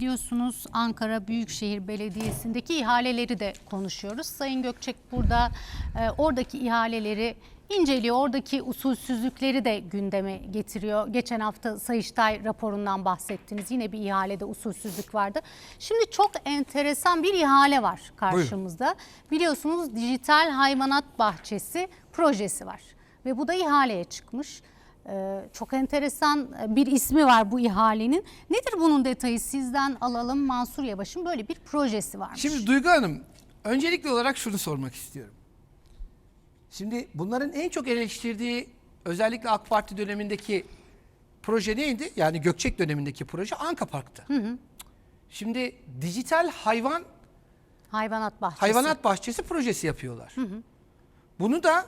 biliyorsunuz Ankara Büyükşehir Belediyesi'ndeki ihaleleri de konuşuyoruz. Sayın Gökçek burada e, oradaki ihaleleri inceliyor. Oradaki usulsüzlükleri de gündeme getiriyor. Geçen hafta Sayıştay raporundan bahsettiniz. Yine bir ihalede usulsüzlük vardı. Şimdi çok enteresan bir ihale var karşımızda. Biliyorsunuz dijital hayvanat bahçesi projesi var. Ve bu da ihaleye çıkmış. Ee, çok enteresan bir ismi var bu ihalenin. Nedir bunun detayı sizden alalım Mansur Yavaş'ın böyle bir projesi varmış. Şimdi Duygu Hanım, öncelikli olarak şunu sormak istiyorum. Şimdi bunların en çok eleştirdiği özellikle AK Parti dönemindeki proje neydi? Yani Gökçek dönemindeki proje Anka Park'tı. Şimdi dijital hayvan hayvanat bahçesi. hayvanat bahçesi projesi yapıyorlar. Bunu da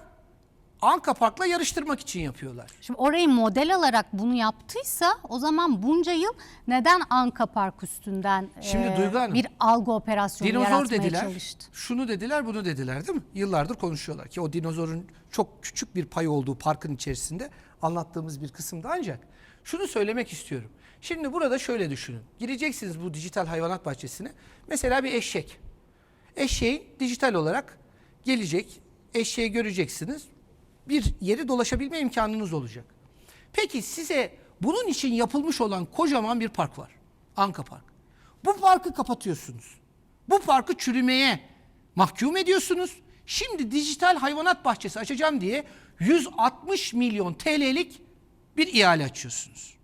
Anka Park'la yarıştırmak için yapıyorlar. Şimdi orayı model alarak bunu yaptıysa o zaman bunca yıl neden Anka Park üstünden Şimdi e, Duygu Hanım, bir algı operasyonu Dinozor yaratmaya dediler, çalıştı? şunu dediler, bunu dediler değil mi? Yıllardır konuşuyorlar ki o dinozorun çok küçük bir pay olduğu parkın içerisinde anlattığımız bir kısımda ancak şunu söylemek istiyorum. Şimdi burada şöyle düşünün. Gireceksiniz bu dijital hayvanat bahçesine. Mesela bir eşek. Eşeğin dijital olarak gelecek. Eşeği göreceksiniz. Bir yeri dolaşabilme imkanınız olacak. Peki size bunun için yapılmış olan kocaman bir park var. Anka Park. Bu parkı kapatıyorsunuz. Bu parkı çürümeye mahkum ediyorsunuz. Şimdi dijital hayvanat bahçesi açacağım diye 160 milyon TL'lik bir ihale açıyorsunuz.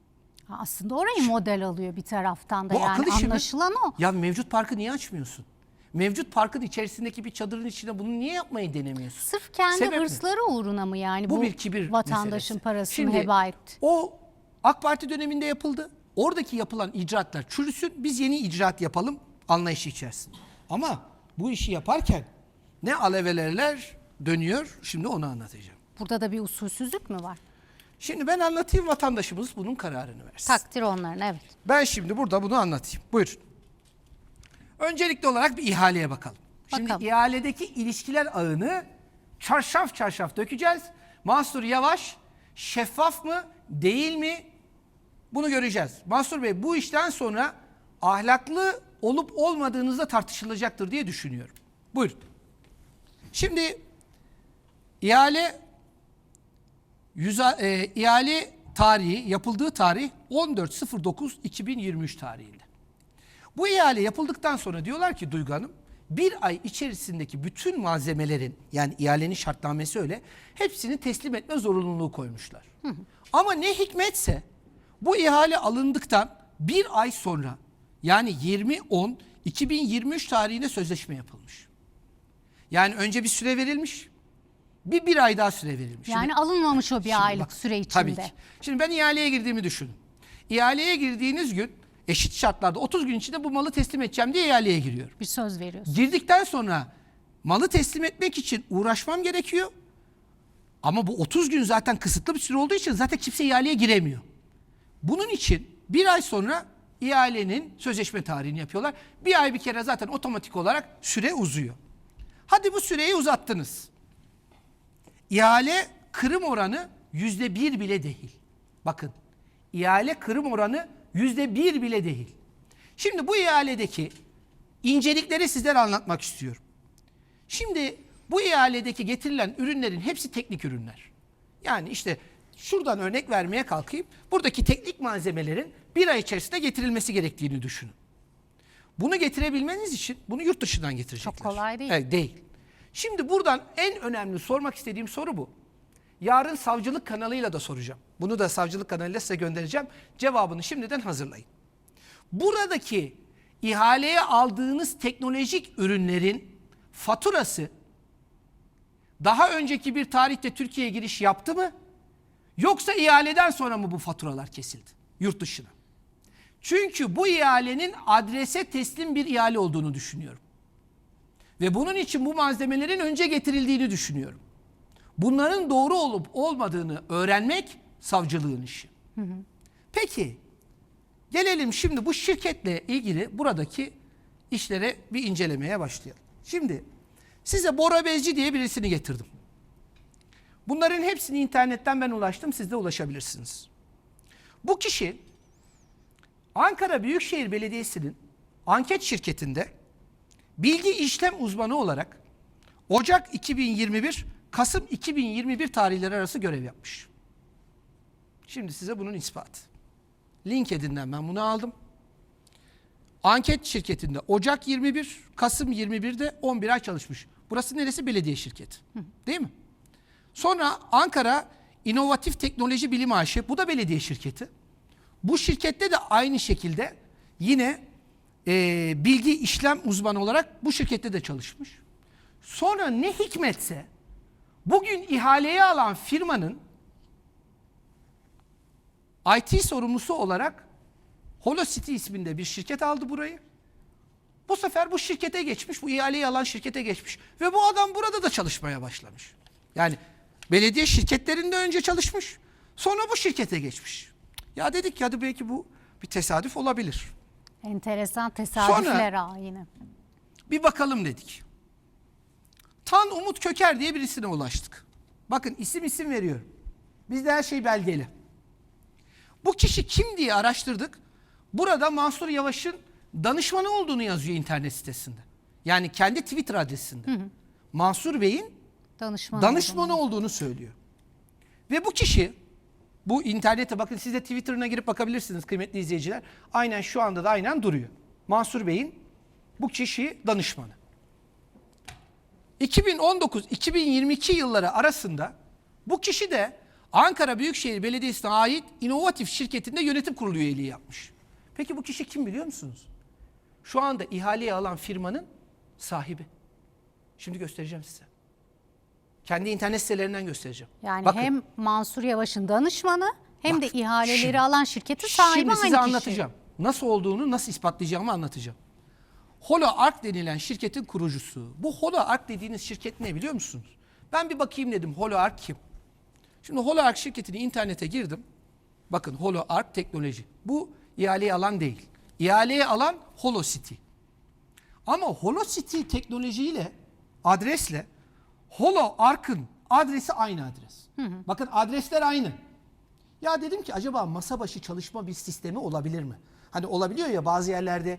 Ha, Aslında orayı model alıyor bir taraftan da Bu yani akıl işi mi? anlaşılan o. Ya mevcut parkı niye açmıyorsun? Mevcut parkın içerisindeki bir çadırın içinde bunu niye yapmayı denemiyorsun? Sırf kendi Sebep hırsları uğruna mı yani bu, Bu bir kibir vatandaşın meselesi. parasını Şimdi heba etti? O AK Parti döneminde yapıldı. Oradaki yapılan icraatlar çürüsün. Biz yeni icraat yapalım anlayışı içerisinde. Ama bu işi yaparken ne alevelerler dönüyor şimdi onu anlatacağım. Burada da bir usulsüzlük mü var? Şimdi ben anlatayım vatandaşımız bunun kararını versin. Takdir onların evet. Ben şimdi burada bunu anlatayım. Buyurun. Öncelikli olarak bir ihaleye bakalım. Şimdi Bakalım. ihaledeki ilişkiler ağını çarşaf çarşaf dökeceğiz. Mansur Yavaş şeffaf mı değil mi bunu göreceğiz. Mansur Bey bu işten sonra ahlaklı olup olmadığınızda tartışılacaktır diye düşünüyorum. Buyurun. Şimdi ihale Yüze, e, ihale tarihi, yapıldığı tarih 14.09.2023 tarihinde. Bu ihale yapıldıktan sonra diyorlar ki Duygu Hanım, bir ay içerisindeki bütün malzemelerin yani ihalenin şartnamesi öyle hepsini teslim etme zorunluluğu koymuşlar. Ama ne hikmetse bu ihale alındıktan bir ay sonra yani 20.10.2023 tarihinde sözleşme yapılmış. Yani önce bir süre verilmiş, bir bir ay daha süre verilmiş. Yani alınmamış o bir Şimdi aylık bak, süre içinde. Tabii ki. Şimdi ben ihaleye girdiğimi düşünün. İhaleye girdiğiniz gün eşit şartlarda 30 gün içinde bu malı teslim edeceğim diye ihaleye giriyorum. Bir söz veriyorsun. Girdikten sonra malı teslim etmek için uğraşmam gerekiyor. Ama bu 30 gün zaten kısıtlı bir süre olduğu için zaten kimse ihaleye giremiyor. Bunun için bir ay sonra ihalenin sözleşme tarihini yapıyorlar. Bir ay bir kere zaten otomatik olarak süre uzuyor. Hadi bu süreyi uzattınız. İhale kırım oranı yüzde bir bile değil. Bakın ihale kırım oranı yüzde bir bile değil. Şimdi bu ihaledeki incelikleri sizlere anlatmak istiyorum. Şimdi bu ihaledeki getirilen ürünlerin hepsi teknik ürünler. Yani işte şuradan örnek vermeye kalkayım. Buradaki teknik malzemelerin bir ay içerisinde getirilmesi gerektiğini düşünün. Bunu getirebilmeniz için bunu yurt dışından getirecekler. Çok kolay değil. Evet, değil. Şimdi buradan en önemli sormak istediğim soru bu. Yarın savcılık kanalıyla da soracağım. Bunu da savcılık kanalıyla size göndereceğim. Cevabını şimdiden hazırlayın. Buradaki ihaleye aldığınız teknolojik ürünlerin faturası daha önceki bir tarihte Türkiye'ye giriş yaptı mı? Yoksa ihaleden sonra mı bu faturalar kesildi yurt dışına? Çünkü bu ihalenin adrese teslim bir ihale olduğunu düşünüyorum. Ve bunun için bu malzemelerin önce getirildiğini düşünüyorum. Bunların doğru olup olmadığını öğrenmek savcılığın işi. Peki gelelim şimdi bu şirketle ilgili buradaki işlere bir incelemeye başlayalım. Şimdi size Bora Bezci diye birisini getirdim. Bunların hepsini internetten ben ulaştım siz de ulaşabilirsiniz. Bu kişi Ankara Büyükşehir Belediyesi'nin anket şirketinde bilgi işlem uzmanı olarak Ocak 2021 Kasım 2021 tarihleri arası görev yapmış. Şimdi size bunun ispatı. LinkedIn'den ben bunu aldım. Anket şirketinde Ocak 21, Kasım 21'de 11 ay çalışmış. Burası neresi? Belediye şirketi. Değil mi? Sonra Ankara İnovatif Teknoloji Bilim AŞ, bu da belediye şirketi. Bu şirkette de aynı şekilde yine e, bilgi işlem uzmanı olarak bu şirkette de çalışmış. Sonra ne hikmetse bugün ihaleye alan firmanın IT sorumlusu olarak Holocity isminde bir şirket aldı burayı. Bu sefer bu şirkete geçmiş, bu ihaleyi alan şirkete geçmiş. Ve bu adam burada da çalışmaya başlamış. Yani belediye şirketlerinde önce çalışmış, sonra bu şirkete geçmiş. Ya dedik ya hadi belki bu bir tesadüf olabilir. Enteresan tesadüfler ha yine. Bir bakalım dedik. Tan Umut Köker diye birisine ulaştık. Bakın isim isim veriyorum. Bizde her şey belgeli. Bu kişi kim diye araştırdık. Burada Mansur Yavaş'ın danışmanı olduğunu yazıyor internet sitesinde. Yani kendi Twitter adresinde. Mansur Bey'in Danışman. danışmanı olduğunu söylüyor. Ve bu kişi bu internete bakın siz de Twitter'ına girip bakabilirsiniz kıymetli izleyiciler. Aynen şu anda da aynen Mansur Bey'in bu kişi danışmanı. 2019-2022 yılları arasında bu kişi de Ankara Büyükşehir Belediyesi'ne ait inovatif şirketinde yönetim kurulu üyeliği yapmış. Peki bu kişi kim biliyor musunuz? Şu anda ihaleyi alan firmanın sahibi. Şimdi göstereceğim size. Kendi internet sitelerinden göstereceğim. Yani Bakın, hem Mansur Yavaş'ın danışmanı hem Bak, de ihaleleri şimdi- alan şirketin sahibi Şimdi aynı size kişi. anlatacağım. Nasıl olduğunu, nasıl ispatlayacağımı anlatacağım. HoloArk denilen şirketin kurucusu. Bu HoloArk dediğiniz şirket ne biliyor musunuz? Ben bir bakayım dedim HoloArk kim? Şimdi HoloArk şirketini internete girdim. Bakın HoloArk teknoloji. Bu ihaleyi alan değil. İhaleyi alan HoloCity. Ama HoloCity teknolojiyle, adresle HoloArk'ın adresi aynı adres. Bakın adresler aynı. Ya dedim ki acaba masa başı çalışma bir sistemi olabilir mi? Hani olabiliyor ya bazı yerlerde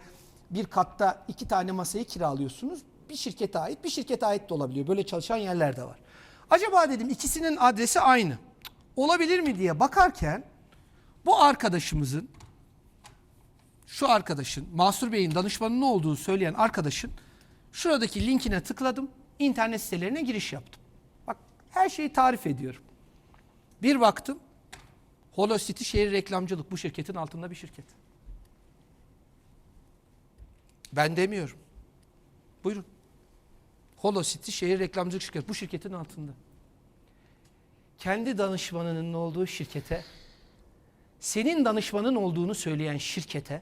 bir katta iki tane masayı kiralıyorsunuz. Bir şirkete ait, bir şirkete ait de olabiliyor. Böyle çalışan yerler de var. Acaba dedim ikisinin adresi aynı. Olabilir mi diye bakarken bu arkadaşımızın şu arkadaşın, Mahsur Bey'in danışmanının olduğu söyleyen arkadaşın şuradaki linkine tıkladım. internet sitelerine giriş yaptım. Bak her şeyi tarif ediyorum. Bir baktım Holocity şehir reklamcılık bu şirketin altında bir şirket. Ben demiyorum. Buyurun. Holocity şehir reklamcılık şirketi bu şirketin altında. Kendi danışmanının olduğu şirkete senin danışmanın olduğunu söyleyen şirkete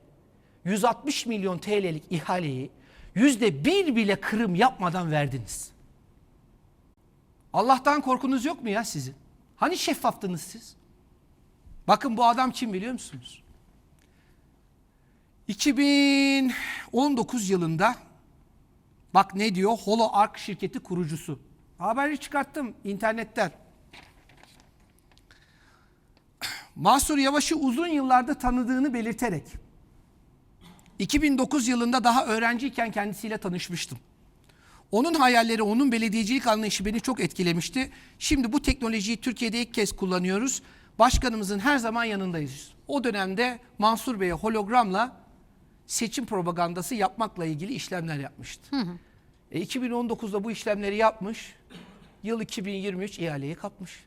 160 milyon TL'lik ihaleyi yüzde bir bile kırım yapmadan verdiniz. Allah'tan korkunuz yok mu ya sizin? Hani şeffaftınız siz? Bakın bu adam kim biliyor musunuz? 2019 yılında bak ne diyor HoloArk şirketi kurucusu. Haberi çıkarttım internetten. Mahsur Yavaş'ı uzun yıllarda tanıdığını belirterek 2009 yılında daha öğrenciyken kendisiyle tanışmıştım. Onun hayalleri, onun belediyecilik anlayışı beni çok etkilemişti. Şimdi bu teknolojiyi Türkiye'de ilk kez kullanıyoruz. Başkanımızın her zaman yanındayız. O dönemde Mansur Bey'e hologramla seçim propagandası yapmakla ilgili işlemler yapmıştı. E, 2019'da bu işlemleri yapmış. Yıl 2023 ihaleyi kapmış.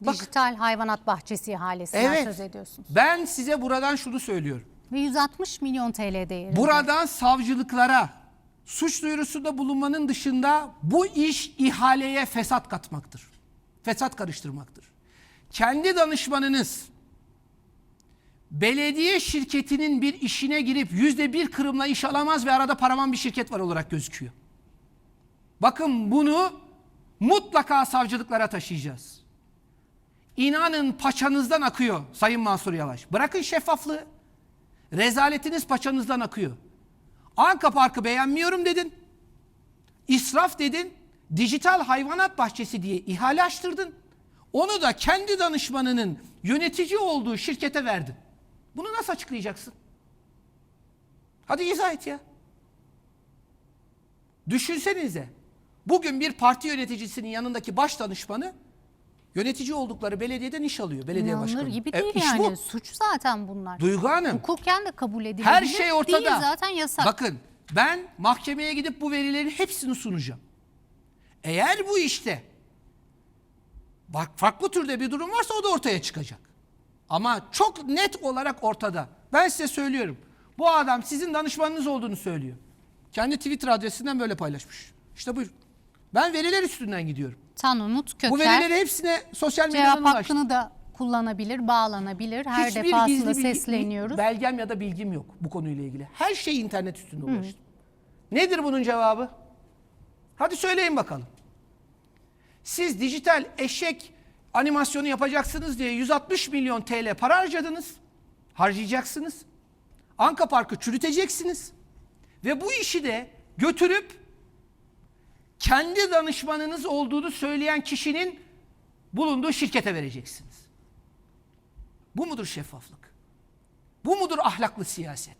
Bak. Dijital hayvanat bahçesi ihalesinden Evet. söz ediyorsun. Ben size buradan şunu söylüyorum. Ve 160 milyon TL değerinde. Buradan savcılıklara suç duyurusunda bulunmanın dışında bu iş ihaleye fesat katmaktır. Fesat karıştırmaktır. Kendi danışmanınız belediye şirketinin bir işine girip yüzde bir kırımla iş alamaz ve arada paravan bir şirket var olarak gözüküyor. Bakın bunu mutlaka savcılıklara taşıyacağız. İnanın paçanızdan akıyor Sayın Mansur Yavaş. Bırakın şeffaflığı. Rezaletiniz paçanızdan akıyor. Anka Parkı beğenmiyorum dedin. İsraf dedin. Dijital hayvanat bahçesi diye ihale açtırdın. Onu da kendi danışmanının yönetici olduğu şirkete verdin. Bunu nasıl açıklayacaksın? Hadi izah et ya. Düşünsenize. Bugün bir parti yöneticisinin yanındaki baş danışmanı yönetici oldukları belediyeden iş alıyor. Belediye İnanılır başkanı. gibi E, değil iş yani. bu. Suç zaten bunlar. Duygu Hanım. Hukuken de kabul edilebilir. Her şey ortada. Değil zaten yasak. Bakın ben mahkemeye gidip bu verilerin hepsini sunacağım. Eğer bu işte farklı türde bir durum varsa o da ortaya çıkacak. Ama çok net olarak ortada. Ben size söylüyorum. Bu adam sizin danışmanınız olduğunu söylüyor. Kendi Twitter adresinden böyle paylaşmış. İşte buyurun. Ben veriler üstünden gidiyorum. Tanımut Köker Bu verileri hepsine sosyal medyadan cevap ulaştım. hakkını da kullanabilir, bağlanabilir. Her Hiçbir defasında gizli bilgi- sesleniyoruz. belgem ya da bilgim yok bu konuyla ilgili. Her şey internet üstünde ulaştım. Nedir bunun cevabı? Hadi söyleyin bakalım. Siz dijital eşek animasyonu yapacaksınız diye 160 milyon TL para harcadınız. Harcayacaksınız. Anka Park'ı çürüteceksiniz. Ve bu işi de götürüp kendi danışmanınız olduğunu söyleyen kişinin bulunduğu şirkete vereceksiniz. Bu mudur şeffaflık? Bu mudur ahlaklı siyaset?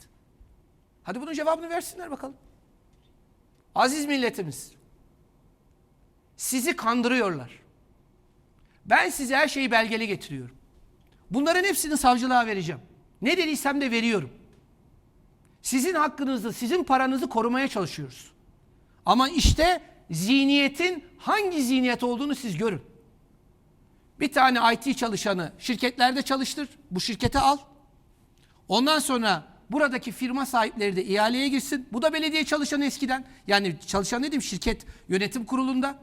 Hadi bunun cevabını versinler bakalım. Aziz milletimiz. Sizi kandırıyorlar. Ben size her şeyi belgeli getiriyorum. Bunların hepsini savcılığa vereceğim. Ne dediysem de veriyorum. Sizin hakkınızı, sizin paranızı korumaya çalışıyoruz. Ama işte zihniyetin hangi zihniyet olduğunu siz görün. Bir tane IT çalışanı şirketlerde çalıştır. Bu şirkete al. Ondan sonra buradaki firma sahipleri de ihaleye girsin. Bu da belediye çalışanı eskiden. Yani çalışan dedim şirket yönetim kurulunda.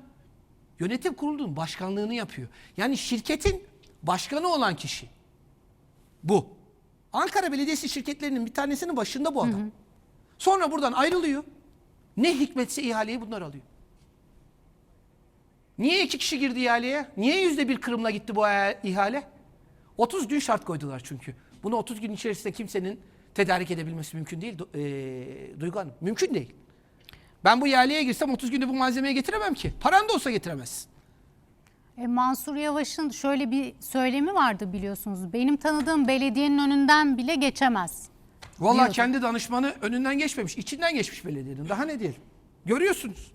Yönetim kurulunun başkanlığını yapıyor. Yani şirketin başkanı olan kişi. Bu. Ankara Belediyesi şirketlerinin bir tanesinin başında bu adam. Sonra buradan ayrılıyor. Ne hikmetse ihaleyi bunlar alıyor. Niye iki kişi girdi ihaleye? Niye yüzde bir kırımla gitti bu ihale? 30 gün şart koydular çünkü. Bunu 30 gün içerisinde kimsenin tedarik edebilmesi mümkün değil. Eee, Duygu Hanım. Mümkün değil. Ben bu ihaleye girsem 30 günde bu malzemeyi getiremem ki. Paran da olsa getiremezsin. E, Mansur Yavaş'ın şöyle bir söylemi vardı biliyorsunuz. Benim tanıdığım belediyenin önünden bile geçemez. Vallahi Diyordu. kendi danışmanı önünden geçmemiş. içinden geçmiş belediyenin. Daha ne diyelim. Görüyorsunuz.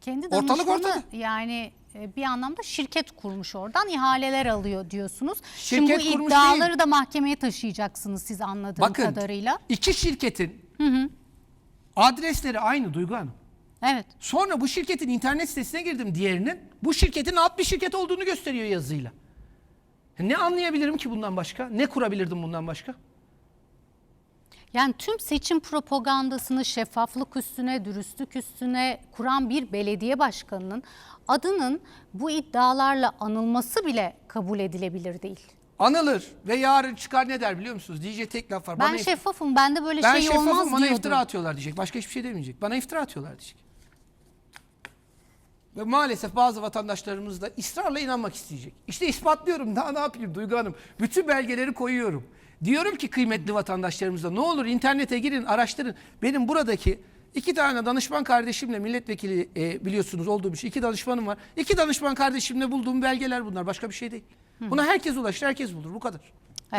Kendi Ortalık danışmanı ortada. yani e, bir anlamda şirket kurmuş oradan ihaleler alıyor diyorsunuz. Şirket Şimdi bu iddiaları değil. da mahkemeye taşıyacaksınız siz anladığım Bakın kadarıyla. iki şirketin adresleri aynı Duygu Hanım. Evet. Sonra bu şirketin internet sitesine girdim diğerinin. Bu şirketin alt bir şirket olduğunu gösteriyor yazıyla. Ne anlayabilirim ki bundan başka? Ne kurabilirdim bundan başka? Yani tüm seçim propagandasını şeffaflık üstüne, dürüstlük üstüne kuran bir belediye başkanının adının bu iddialarla anılması bile kabul edilebilir değil. Anılır ve yarın çıkar ne der biliyor musunuz? Diyecek tek laf var. Ben Bana şeffafım, bende böyle ben şey şeffafım olmaz bana diyordu. iftira atıyorlar diyecek. Başka hiçbir şey demeyecek. Bana iftira atıyorlar diyecek. Ve maalesef bazı vatandaşlarımız da ısrarla inanmak isteyecek. İşte ispatlıyorum. Daha ne yapayım Duygu Hanım? Bütün belgeleri koyuyorum. Diyorum ki kıymetli vatandaşlarımıza ne olur internete girin, araştırın. Benim buradaki iki tane danışman kardeşimle milletvekili e, biliyorsunuz olduğum için iki danışmanım var. İki danışman kardeşimle bulduğum belgeler bunlar. Başka bir şey değil. Buna herkes ulaşır, herkes bulur. Bu kadar.